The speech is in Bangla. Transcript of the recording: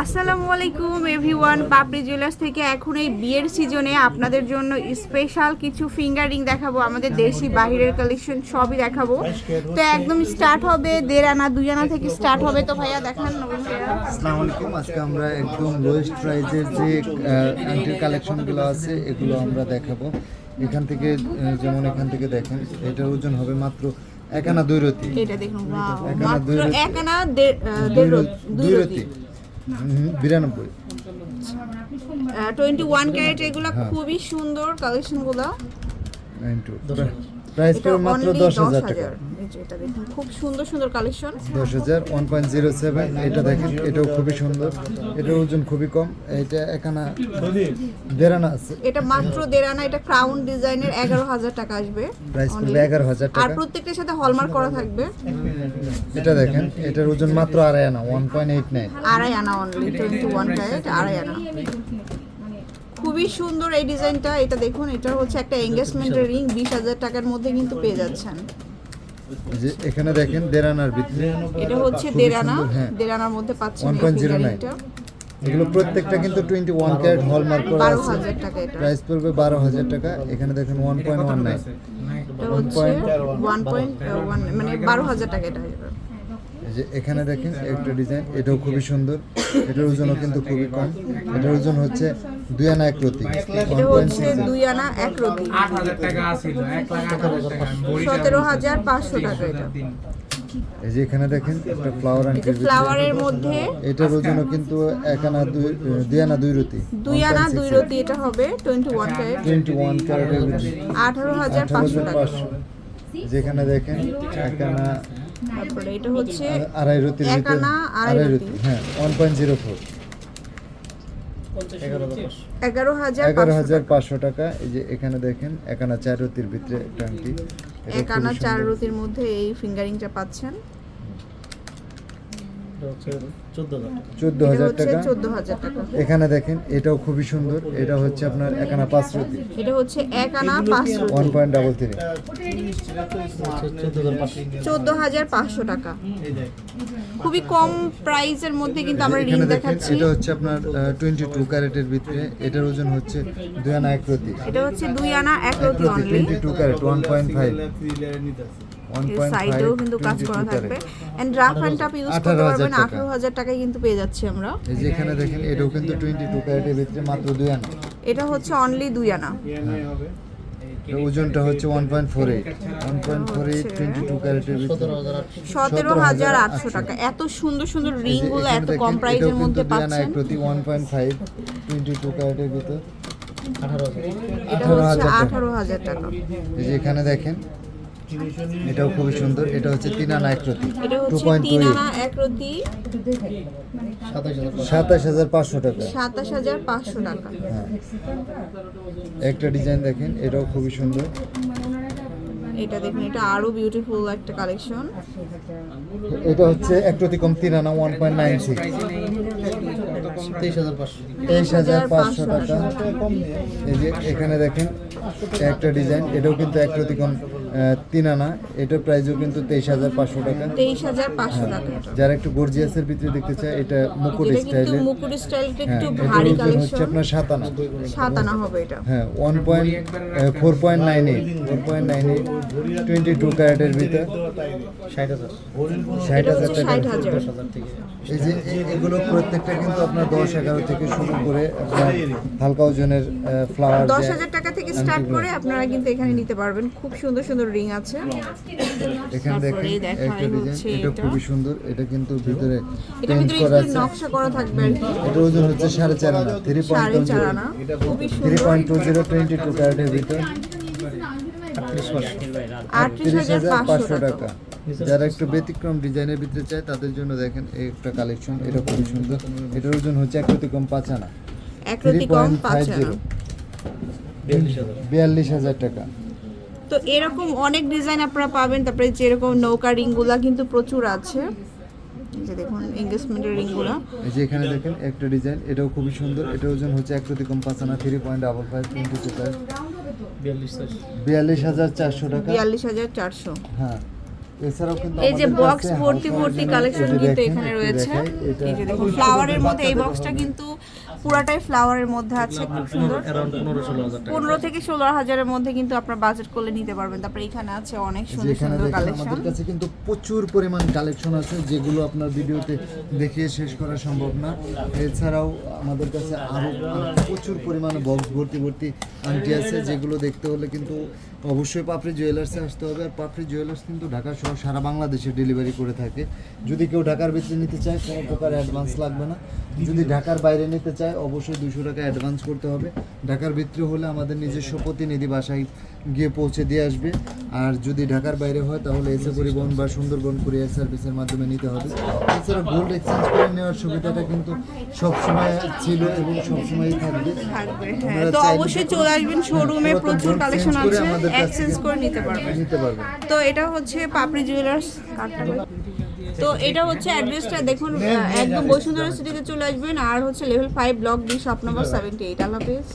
আসসালামু আলাইকুম এভরিওয়ান পাপড়ি জুয়েলার্স থেকে এখন এই বিয়ের সিজনে আপনাদের জন্য স্পেশাল কিছু ফিঙ্গারিং দেখাবো। আমাদের দেশি বাহিরের কালেকশন সবই দেখাবো। তো একদম স্টার্ট হবে দেড় আনা, দুই আনা থেকে স্টার্ট হবে। তো ভাইয়া, দেখান আসসালামু আলাইকুম। আজকে আমরা একদম লোয়েস্ট প্রাইজের যে অ্যান্টির কালেকশনগুলো আছে, এগুলো আমরা দেখাবো। এখান থেকে যেমন এখান থেকে দেখেন, এটার ওজন হবে মাত্র এক আনা দুই রতি। এটা দেখুন মাত্র দুই রতি। দুই বিরানব্বই। টোয়েন্টি ওয়ান ক্যারেট এগুলো। খুবই সুন্দর কালেকশনগুলো প্রাইস পড়বে মাত্র অনলি দশ দশ হাজার। টাকা খুব সুন্দর সুন্দর কালেকশন। দশ হাজার ওয়ান পয়েন্ট জিরো সেভেন এটা দেখেন এটাও খুবই সুন্দর। এটার ওজন খুবই কম এটা একানা দেড় আছে। এটা মাত্র দেড় আনা এটা ক্রাউন ডিজাইনের এগারো হাজার টাকা আসবে। প্রাইস পড়বে এগারো হাজার আর প্রত্যেকটার সাথে হলমার্ক করা থাকবে। এটা দেখেন এটার ওজন মাত্র আড়াই আনা ওয়ান পয়েন্ট এইট নাইন আড়াই আনা অনলি টোয়েন্টি ওয়ান ক্যারেট আড়াই আনা। খুবই সুন্দর এই ডিজাইনটা। এটা দেখুন এটা হচ্ছে একটা এঙ্গেজমেন্টের রিং বিশ হাজার টাকার মধ্যে কিন্তু পেয়ে যাচ্ছেন। যে এখানে দেখেন দেড়ানার ভিতরে। এটা হচ্ছে সুন্দর, হ্যাঁ। আনার মধ্যে পাচ্ছেন এই 1.09 এগুলো প্রত্যেকটা কিন্তু টোয়েন্টি ওয়ান ক্যারেট হলমার্ক করা আছে। হাজার টাকা এটা। প্রাইস পড়বে বারো হাজার টাকা। এখানে দেখেন ওয়ান পয়েন্ট ওয়ান নাইন এটা হচ্ছে ওয়ান পয়েন্ট ওয়ান মানে বারো হাজার টাকা এটা। যে এখানে দেখেন একটা ডিজাইন এটাও খুবই সুন্দর। এটার ওজনও কিন্তু খুবই কম। এটার ওজন হচ্ছে দুই আনা এক দুই আনা রতি। বড়ি সতেরো হাজার পাঁচশো টাকা এটা। এই যে এখানে দেখেন একটা ফ্লাওয়ার এটা ফ্লাওয়ারের মধ্যে এটার ওজনও কিন্তু এক আনা দুই দুই আনা দুই রতি। দুই আনা দুই রতি এটা হবে twenty one carat twenty one ক্যারেটের ভিতরে আঠারো পাঁচশো হাজার টাকা যেখানে দেখেন এক আনা তারপরে এটা হচ্ছে আড়াই রতির এক আনা, আড়াই রতি। হ্যাঁ ওয়ান পয়েন্ট জিরো ফোর এগারো হাজার পাঁচশো টাকা। এই যে এখানে দেখেন এক আনা চার রতির ভিতরে একটা আংটি। এটা এক আনা চার। রতির মধ্যে এই ফিঙ্গারিংটা পাচ্ছেন। চোদ্দ হাজার টাকা। এখানে দেখেন এটাও খুবই সুন্দর। এটা হচ্ছে আপনার এক আনা পাঁচ রুপি। এটা হচ্ছে এক আনা পাঁচ ওয়ান পয়েন্ট ডাবল থ্রি চোদ্দ হাজার পাঁচশো টাকা। খুবই কম প্রাইসের মধ্যে কিন্তু আমরা রিং দেখাচ্ছি। এটা হচ্ছে আপনার 22 ক্যারেটের ভিতরে। এটার ওজন হচ্ছে দুই আনা এক রতি এটা হচ্ছে দুই আনা 1 রতি অনলি 22 ক্যারেট 1.5 সাইডেও কিন্তু কাজ করা থাকবে। And rough and tough use করতে 18,000 পারবেন। আঠারো হাজার টাকায় কিন্তু পেয়ে যাচ্ছি আমরা। এই যে এখানে দেখেন এটাও কিন্তু টোয়েন্টি টু ক্যারেটের ভিতরে মাত্র দুই আনা। এটা হচ্ছে অনলি দুই আনা। ওজনটা ক্যারেটের ভিতরে। টাকা। এত সুন্দর সুন্দর রিংগুলো এত কম মধ্যে কিন্তু দুই আনা পাচ্ছেন। প্রতি one point five twenty two ক্যারেটের ভিতর। এটা হচ্ছে আঠারো হাজার টাকা। এই যে এখানে দেখেন এটাও খুবই সুন্দর এটা হচ্ছে তিন আনা এক টু পয়েন্ট টু তিন আনা এক রতি। সাতাশ হাজার পাঁচশো টাকা। সাতাশ হাজার পাঁচশো টাকা। হ্যাঁ। একটা ডিজাইন দেখেন এটাও খুবই সুন্দর। এটা দেখুন এটা আরও বিউটিফুল একটা কালেকশন এটা হচ্ছে এক প্রতি কম তিন আনা ওয়ান পয়েন্ট নাইন সিক্স তেইশ হাজার পাঁচশো টাকা। এই যে এখানে দেখেন একটা ডিজাইন এটাও কিন্তু এক প্রতি কম তিন আনা। এটার প্রাইসও কিন্তু তেইশ হাজার পাঁচশো টাকা। তেইশ হাজার পাঁচশো টাকা। যারা একটু গর্জিয়াসের ভিতরে দেখতে চায় এটা মুকুট স্টাইলের মুকুট স্টাইলটা হ্যাঁ একটু ভারী হচ্ছে আপনার সাত আনা। সাত আনা হবে এটা। হ্যাঁ one point four point nine eight four point nine eight twenty two ক্যারেটের ভিতর। ষাট হাজার টাকা। ষাট হাজার। এই যে এগুলো প্রত্যেকটা কিন্তু আপনার দশ এগারো থেকে শুরু করে আপনার হালকা ওজনের ফ্লাওয়ার দশ হাজার টাকা থেকে স্টার্ট করে আপনারা কিন্তু এখানে নিতে পারবেন। খুব সুন্দর সুন্দর রিং আছে। এখানে দেখেন একটা ডিজাইন এটা এটা। খুবই সুন্দর এটা কিন্তু ভিতরে এটা ভিতরে করা একটু আছে। নকশা করা থাকবে আর কি। এটার ওজন হচ্ছে সাড়ে চার আনা থ্রি সাড়ে পয়েন্ট চার আনা। খুবই সুন্দর। Point two zero twenty two ক্যারেটের ভিতর। টাকা। যারা একটু ব্যতিক্রম ডিজাইনের ভিতরে চায় তাদের জন্য দেখেন এই একটা কালেকশন এটা খুবই সুন্দর। এটার ওজন হচ্ছে এক প্রতি কম পাঁচ আনা। এক থ্রি রতি কম পাঁচ ফাইভ আনা জিরো বিয়াল্লিশ হাজার টাকা। তো এরকম অনেক ডিজাইন আপনারা পাবেন। তারপরে যেরকম নৌকা রিংগুলা কিন্তু প্রচুর আছে। যে দেখুন এঙ্গেজমেন্টের রিংগুলা। এই যে এখানে দেখেন একটা ডিজাইন এটাও খুবই সুন্দর। এটার ওজন হচ্ছে এক কম three point double five twenty two five বিয়াল্লিশ হাজার চারশো টাকা। বিয়াল্লিশ হাজার চারশো। হ্যাঁ। এছাড়াও কিন্তু এই যে বক্স ভর্তি ভর্তি কালেকশন কিন্তু এখানে রয়েছে। এই যে দেখুন ফ্লাওয়ারের মধ্যে এই বক্সটা কিন্তু পুরাটাই ফ্লাওয়ারের মধ্যে আছে খুব সুন্দর। পনেরো ষোলো হাজার পনেরো থেকে ষোলো হাজারের মধ্যে কিন্তু আপনার বাজেট করলে নিতে পারবেন। তারপরে এখানে আছে অনেক সুন্দর সুন্দর কালেকশন আমাদের কাছে কিন্তু প্রচুর পরিমাণ কালেকশন আছে যেগুলো আপনার ভিডিওতে দেখিয়ে শেষ করা সম্ভব না। এছাড়াও আমাদের কাছে আরও প্রচুর পরিমাণে বক্স ভর্তি ভর্তি আংটি আছে যেগুলো দেখতে হলে কিন্তু অবশ্যই পাপড়ি জুয়েলার্সে আসতে হবে। আর পাপড়ি জুয়েলার্স কিন্তু ঢাকা সহ সারা বাংলাদেশে ডেলিভারি করে থাকে। যদি কেউ ঢাকার ভিতরে নিতে চায় কোনো প্রকার অ্যাডভান্স লাগবে না। যদি ঢাকার বাইরে নিতে চায় অবশ্যই দুশো টাকা অ্যাডভান্স করতে হবে। ঢাকার ভিতরে হলে আমাদের নিজস্ব প্রতিনিধি বাসায় গিয়ে পৌঁছে দিয়ে আসবে। আর যদি ঢাকার বাইরে হয় তাহলে এসে পরিবহন বা সুন্দরবন কুরিয়ার সার্ভিসের মাধ্যমে নিতে হবে। এছাড়া গোল্ড এক্সচেঞ্জ করে নেওয়ার সুবিধাটা কিন্তু সবসময় ছিল এবং সবসময়ই থাকবে। হ্যাঁ। তো অবশ্যই চলে আসবেন শোরুমে প্রচুর কালেকশন আছে আমাদের এক্সচেঞ্জ করে নিতে পারবেন। নিতে পারবেন। তো এটা হচ্ছে পাপড়ি জুয়েলার্স তো এটা হচ্ছে অ্যাড্রেসটা দেখুন একদম বসুন্ধরা সিটিতে চলে আসবেন আর হচ্ছে level five block B shop number seventy eight আল্লাহ হাফেজ।